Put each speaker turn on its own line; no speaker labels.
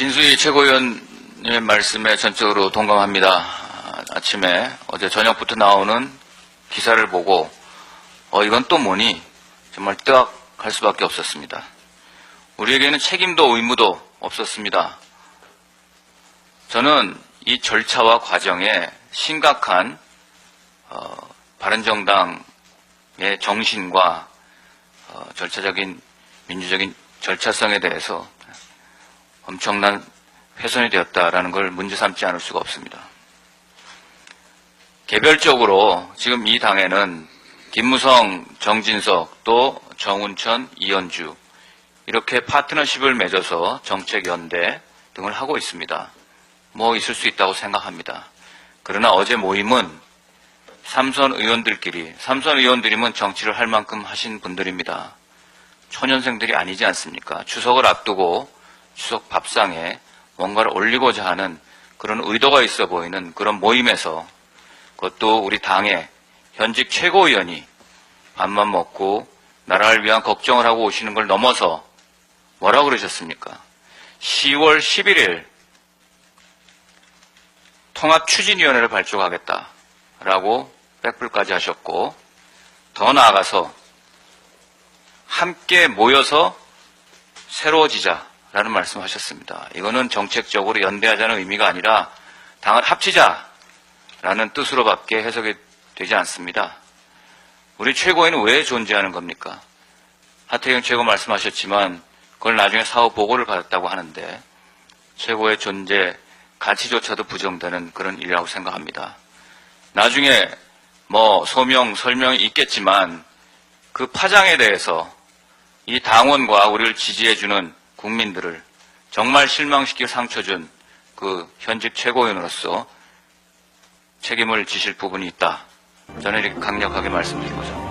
진수희 최고위원의 말씀에 전적으로 동감합니다. 아, 아침에 어제 저녁부터 나오는 기사를 보고 어 이건 또 뭐니 정말 뜨악할 수밖에 없었습니다. 우리에게는 책임도 의무도 없었습니다. 저는 이 절차와 과정에 심각한 어, 바른정당의 정신과 어, 절차적인 민주적인 절차성에 대해서 엄청난 훼손이 되었다라는 걸 문제 삼지 않을 수가 없습니다. 개별적으로 지금 이 당에는 김무성, 정진석, 또 정운천, 이현주 이렇게 파트너십을 맺어서 정책 연대 등을 하고 있습니다. 뭐 있을 수 있다고 생각합니다. 그러나 어제 모임은 삼선 의원들끼리, 삼선 의원들이면 정치를 할 만큼 하신 분들입니다. 초년생들이 아니지 않습니까? 추석을 앞두고 추석 밥상에 뭔가를 올리고자 하는 그런 의도가 있어 보이는 그런 모임에서 그것도 우리 당의 현직 최고위원이 밥만 먹고 나라를 위한 걱정을 하고 오시는 걸 넘어서 뭐라고 그러셨습니까? 10월 11일 통합추진위원회를 발족하겠다라고 백불까지 하셨고 더 나아가서 함께 모여서 새로워지자 라는 말씀하셨습니다. 이거는 정책적으로 연대하자는 의미가 아니라 당을 합치자라는 뜻으로밖에 해석이 되지 않습니다. 우리 최고위는 왜 존재하는 겁니까? 하태경 최고 말씀하셨지만 그걸 나중에 사후 보고를 받았다고 하는데 최고의 존재 가치조차도 부정되는 그런 일이라고 생각합니다. 나중에 뭐 소명 설명이 있겠지만 그 파장에 대해서 이 당원과 우리를 지지해주는 국민들을 정말 실망시키고 상처 준 그 현직 최고위원으로서 책임을 지실 부분이 있다. 저는 이렇게 강력하게 말씀드리고자 합니다.